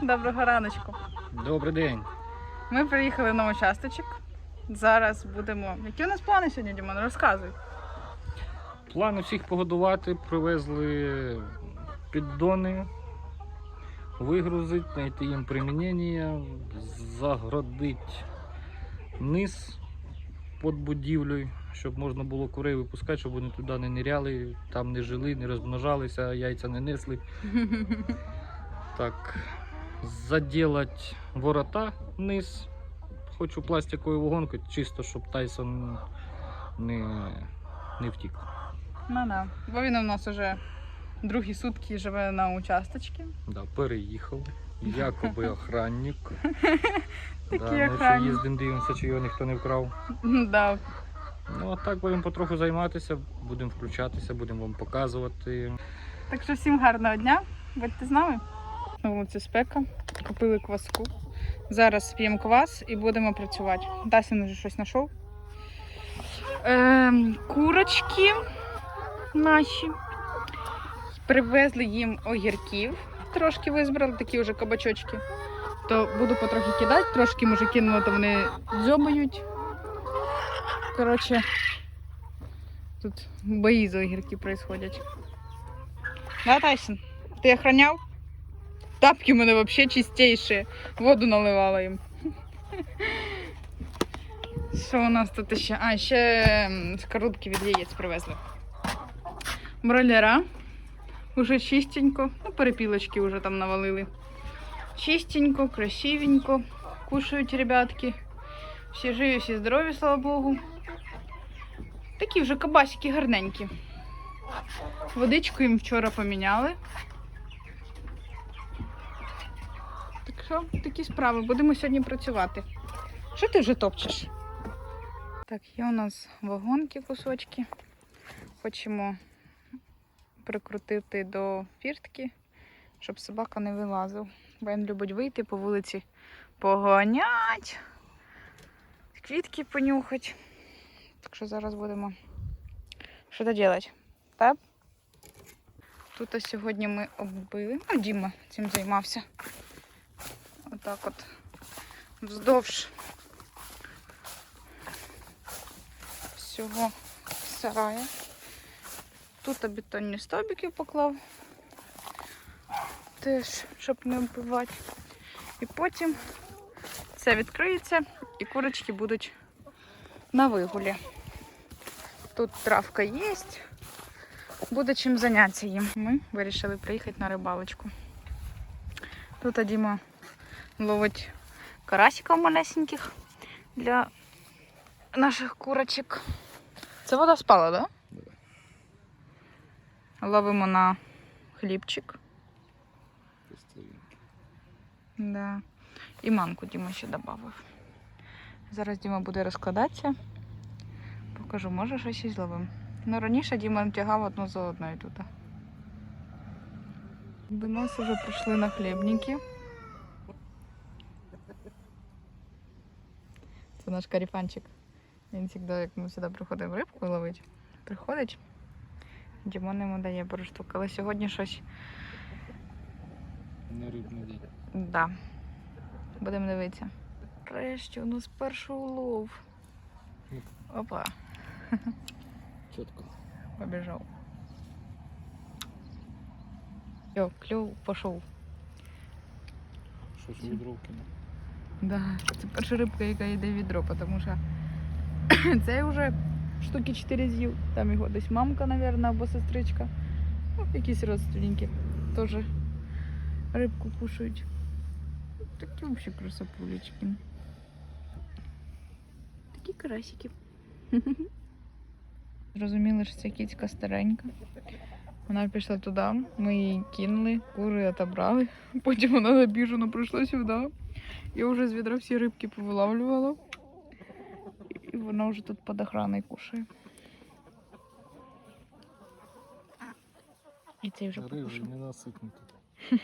Доброго раночку. Добрий день. Ми приїхали на участочок. Зараз будемо. Які у нас плани сьогодні, Дімон? Розказуй. Плани всіх погодувати, привезли піддони, вигрузити, знайти їм примінення, загородити низ під будівлею, щоб можна було курей випускати, щоб вони туди не ниряли, там не жили, не розмножалися, яйця не несли. Так, заділати ворота вниз. Хочу пластиковою вагонкою, чисто, щоб Тайсон не, не втік. Ну да. Бо він у нас уже другі сутки живе на участочці. Да, переїхав. Якоби охранник. Такий да, охранник. їздимо, дивимося, чи його ніхто не вкрав. Да. Ну а так будемо потроху займатися, будемо включатися, будемо вам показувати. Так що всім гарного дня. Будьте з нами. На вулиці спека. Купили кваску. Зараз п'ємо квас і будемо працювати. Дасін вже щось знайшов. Ем, курочки наші. Привезли їм огірків. Трошки визбрали, такі вже кабачочки. То буду потрохи кидати, трошки може кинула, то вони дзьобають. Коротше, тут бої за огірки происходять. Да, Тайсон? Ти охраняв? Тапки в мене взагалі чистіші. Воду наливала їм. Що у нас тут ще? А, ще скорудки від яєць привезли. Бройлера. Уже чистенько. Ну, перепілочки вже там навалили. Чистенько, красивенько. Кушають ребятки. Всі живі, всі здорові, слава Богу. Такі вже кабасики гарненькі. Водичку їм вчора поміняли. Так що, такі справи. Будемо сьогодні працювати. Що ти вже топчеш? Так, є у нас вагонки кусочки. Хочемо прикрутити до фіртки, щоб собака не вилазив. Бо він любить вийти по вулиці, поганять, квітки понюхати. Так що зараз будемо що то робити. Так? Тут сьогодні ми оббили. Ну, Діма цим займався. Отак от вздовж всього сарая. Тут бетонні стовбики поклав. Теж, щоб не вбивати. І потім це відкриється і курочки будуть на вигулі. Тут травка є. Буде чим зайнятися їм. Ми вирішили приїхати на рибалочку. Тут Діма ловить карасиків малесеньких для наших курочок. Це вода спала, так? Да? Ловимо на хлібчик. Да. І манку Діма ще додав. Зараз Діма буде розкладатися. Покажу, може щось і зловимо. Ну, раніше Діма тягав одну за одною тут. До нас вже прийшли на хлібники. Це наш каріфанчик. Він завжди, як ми сюди приходимо рибку ловити, приходить. Дімон йому дає пару штук. Але сьогодні щось. Не рибний день. Да. Будемо дивитися. Нарешті у нас перший улов. Опа, Чітко. побіжав. Йо, клюв пішов. Щось відровки. Да, це перша рибка, яка йде в відро, тому що це вже штуки 4 з'їв. Там його десь мамка, мабуть, або сестричка. Ну, якісь родственники теж рибку кушають. Такі взагалі красопулечки. Такі карасики. Зрозуміли, що це кіцька старенька. Вона пішла туди, ми її кинули, кури отобрали. Потім вона забіжена прийшла сюди. Я вже з відра всі рибки повилавлювала. І вона вже тут під охраною кушає. І цей вже покушав. ненаситний.